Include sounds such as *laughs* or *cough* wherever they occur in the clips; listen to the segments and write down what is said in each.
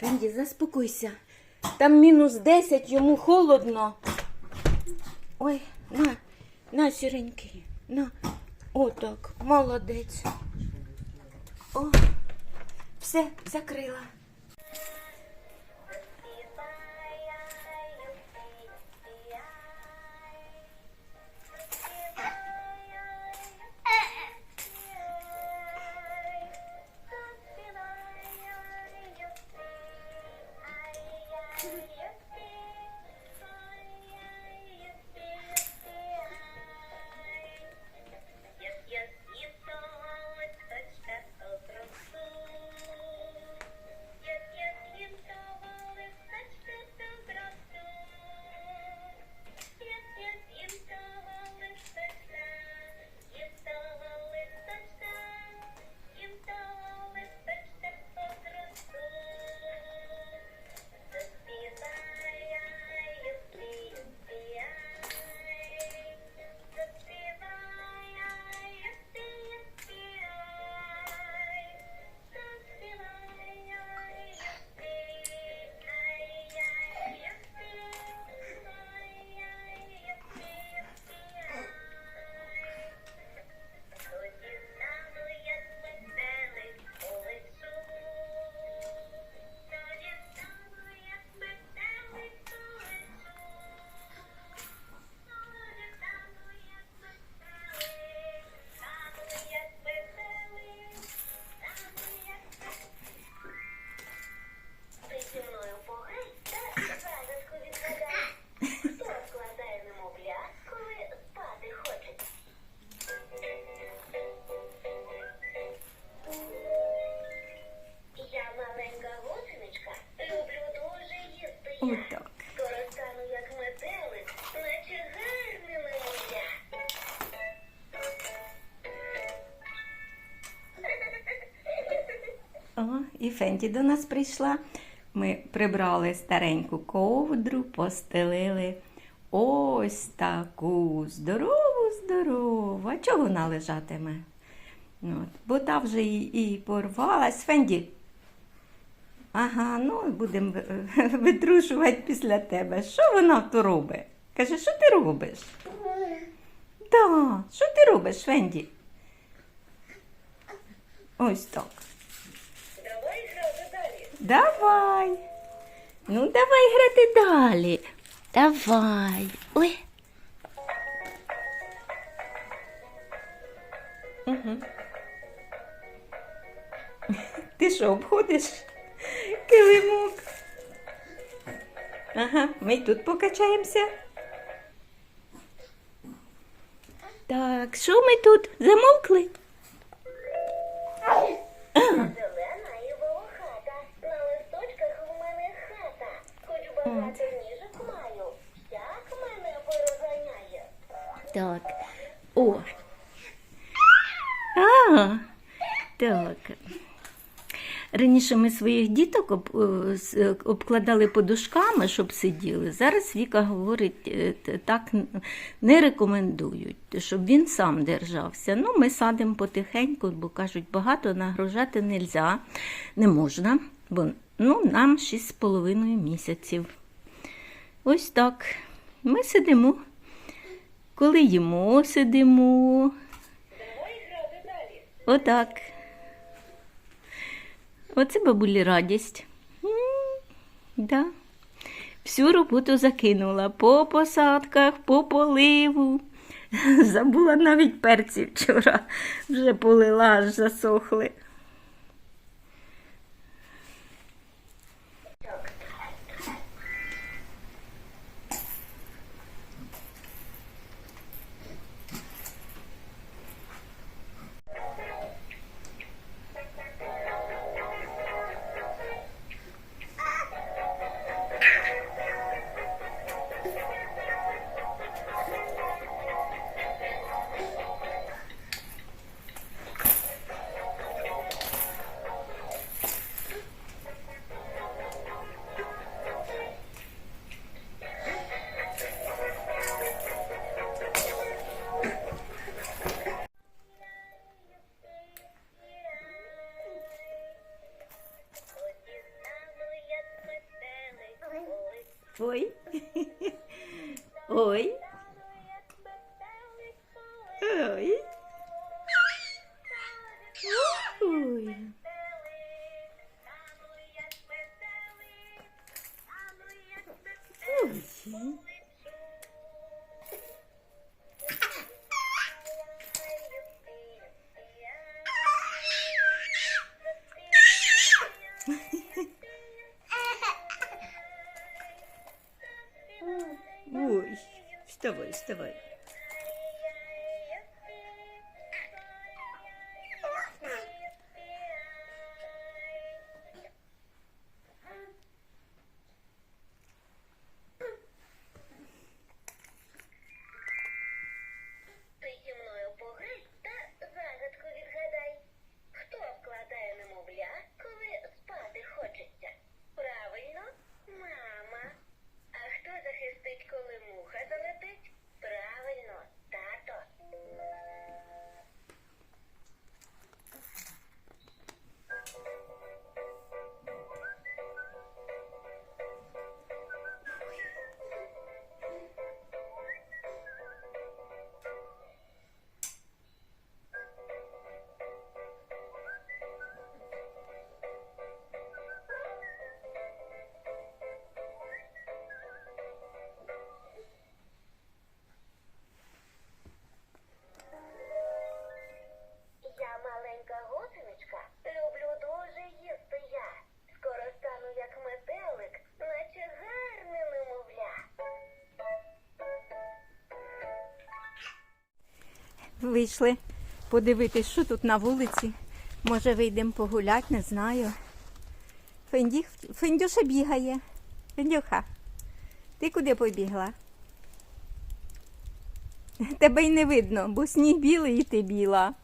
Фенді, заспокойся. Там мінус 10, йому холодно. Ой, на, на, сіренький, на. Отак, молодець. О, все, закрила. Отак. Як метелик, наче гарне немовля. О, і Фенді до нас прийшла. Ми прибрали стареньку ковдру, постелили ось таку здорову, здорову. А чого вона лежатиме? От, бо та вже і, і порвалась. Фенді. Ага, ну будемо *laughs* витрушувати після тебе. Що вона то робить? Каже, що ти робиш? Да, що ти робиш, Фенді? Ось так. Давай грати далі. Давай. Ну, давай грати далі. Давай. Ой. Угу. Ти що, обходиш килимок? Ага, ми й тут покачаємося. Так, що ми тут? Замовкли? Зелена і волохата. На листочках в мене хата. Хоч багато ніжок маю. Всяк мене порозганяє. Так. О. А, так. Раніше ми своїх діток е, е, обкладали подушками, щоб сиділи. Зараз Віка говорить, е, так не рекомендують, щоб він сам держався. Ну, ми садимо потихеньку, бо кажуть, багато нагружати не можна, не можна, бо ну, нам 6,5 місяців. Ось так. Ми сидимо. Коли їмо, сидимо. Отак. Оце бабулі радість. М, Да. Всю роботу закинула по посадках, по поливу. *laughs* Забула навіть перці вчора. Вже полила, аж засохли. Dawaj, dawaj. Вийшли подивитись, що тут на вулиці. Може, вийдемо погуляти, не знаю. Фендіх, Фендюша бігає. Фендюха, ти куди побігла? Тебе й не видно, бо сніг білий і ти біла.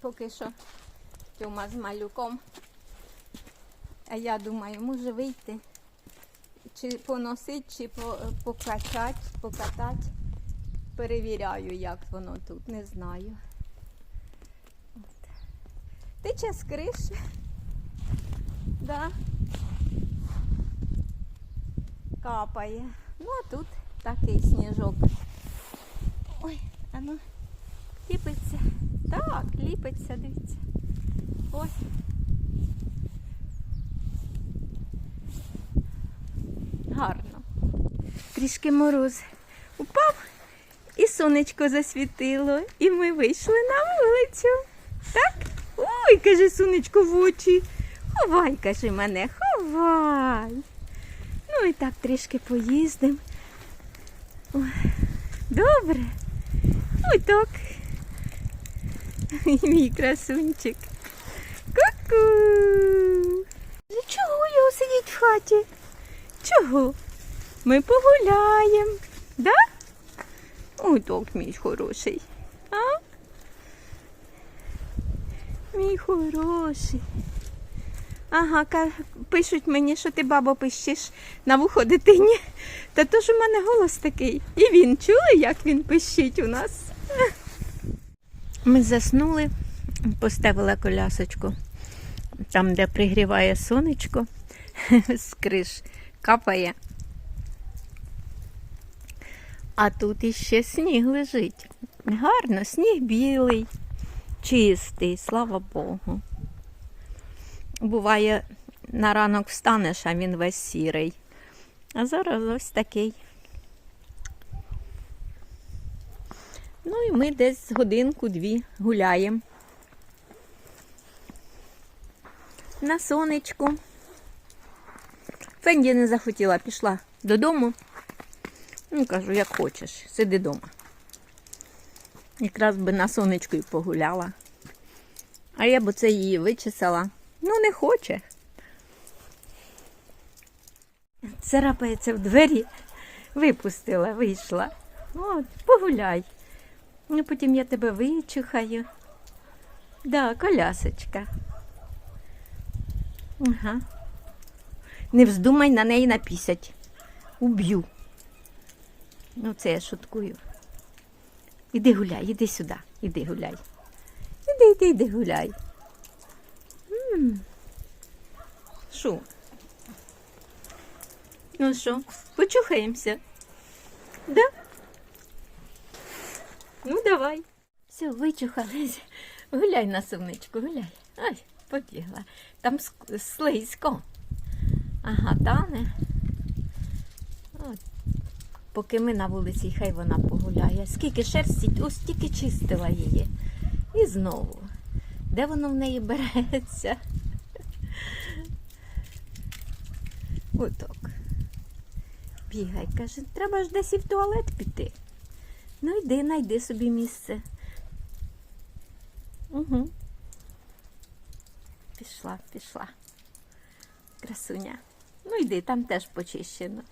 Поки що Тьома з малюком. А я думаю, може вийти чи поносить, чи по- покачать, покатать. Перевіряю, як воно тут, не знаю. От. Тече з криші. Да. Капає. Ну, а тут такий сніжок. Ой, а ну, ліпиться. Так, ліпиться, дивіться. Ось. Гарно. Трішки мороз упав, і сонечко засвітило, і ми вийшли на вулицю. Так? Ой, каже сонечко в очі. Ховай, каже мене, ховай. Ну і так трішки поїздимо. Добре. Ой, так. *laughs* Мій красунчик. Ку-ку. Чого його сидіть в хаті? Чого? Ми погуляємо. Да? Ой, так, мій хороший. А? Мій хороший. Ага, пишуть мені, що ти бабо пищиш на вухо дитині. Та то ж у мене голос такий. І він чули, як він пищить у нас. Ми заснули, поставила колясочку там, де пригріває сонечко, *laughs* з криш капає. А тут іще сніг лежить. Гарно, сніг білий, чистий, слава Богу. Буває, на ранок встанеш, а він весь сірий. А зараз ось такий. Ну і ми десь годинку-дві гуляємо. На сонечку. Фенді не захотіла, пішла додому. Ну, кажу, як хочеш, сиди вдома. Якраз би на сонечку і погуляла. А я б оце її вичесала. Ну, не хоче. Царапається в двері, випустила, вийшла. От, погуляй. Ну, потім я тебе вичухаю. Да, колясочка. Ага. Не вздумай на неї напісять. Уб'ю. Ну, це я шуткую. Іди гуляй, іди сюди, іди гуляй. Іди, іди, іди гуляй. Що? Ну що, почухаємося? Да? Ну, давай. Все, вичухались. Гуляй на сонечку, гуляй. Ай, побігла. Там слизько. Ага, тане. От. Поки ми на вулиці, хай вона погуляє. Скільки шерсті, ось тільки чистила її. І знову. Де воно в неї береться? Отак. Бігай, каже, треба ж десь і в туалет піти. Ну йди, найди собі місце. Угу. Пішла, пішла. Красуня. Ну йди, там теж почищено.